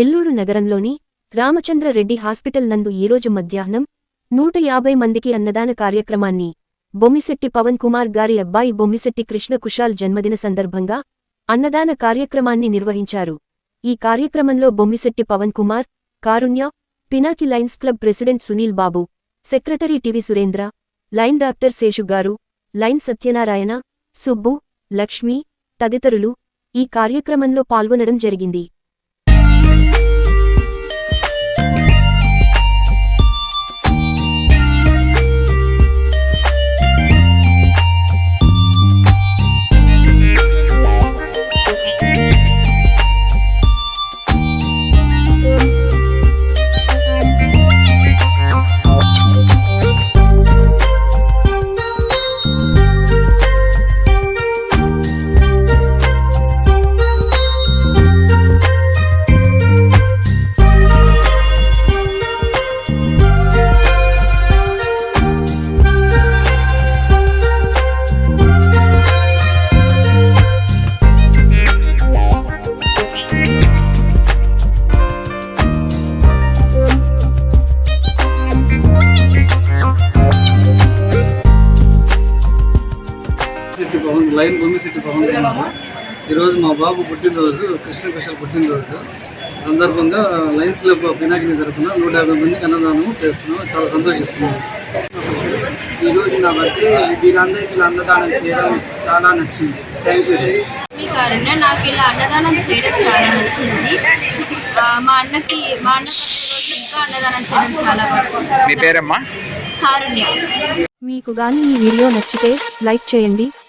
నెల్లూరు నగరంలోని రామచంద్రరెడ్డి హాస్పిటల్ నందు ఈరోజు మధ్యాహ్నం నూట యాభై మందికి అన్నదాన కార్యక్రమాన్ని బొమ్మిశెట్టి పవన్ కుమార్ గారి అబ్బాయి బొమ్మిశెట్టి కృష్ణ కుషాల్ జన్మదిన సందర్భంగా అన్నదాన కార్యక్రమాన్ని నిర్వహించారు. ఈ కార్యక్రమంలో Bommisetti Pavan Kumar Karunya Pinaki lions club president Sunil Babu secretary TV Surendra lion doctor Seshu garu lion Satyanarayana Subbu Lakshmi తదితరులు ఈ కార్యక్రమంలో పాల్గొనడం జరిగింది. Bye. పవన్ లైన్ భూమి సిట్టి పవన్ కుమార్ ఈరోజు మా బాబు పుట్టినరోజు కృష్ణ కుశల్ పుట్టినరోజు. సందర్భంగా లయన్స్ క్లబ్ పినాకిని తరఫున నూట యాభై మందికి అన్నదానం చేస్తున్నాం. చాలా సంతోషిస్తున్నాం. ఈరోజు నా బర్త్డే వీళ్ళందరికీ ఇలా అన్నదానం చేయడం చాలా నచ్చింది. థ్యాంక్ యూ మీ కారణంగా నాకు ఇలా అన్నదానం చేయడం చాలా నచ్చింది. మా అన్నకి మా అన్న ఇంకా అన్నదానం చేయడం చాలా బాగుంది. మీ పేరమ్మా? కారుణ్యం. మీకు గాని ఈ వీడియో నచ్చితే లైక్ చేయండి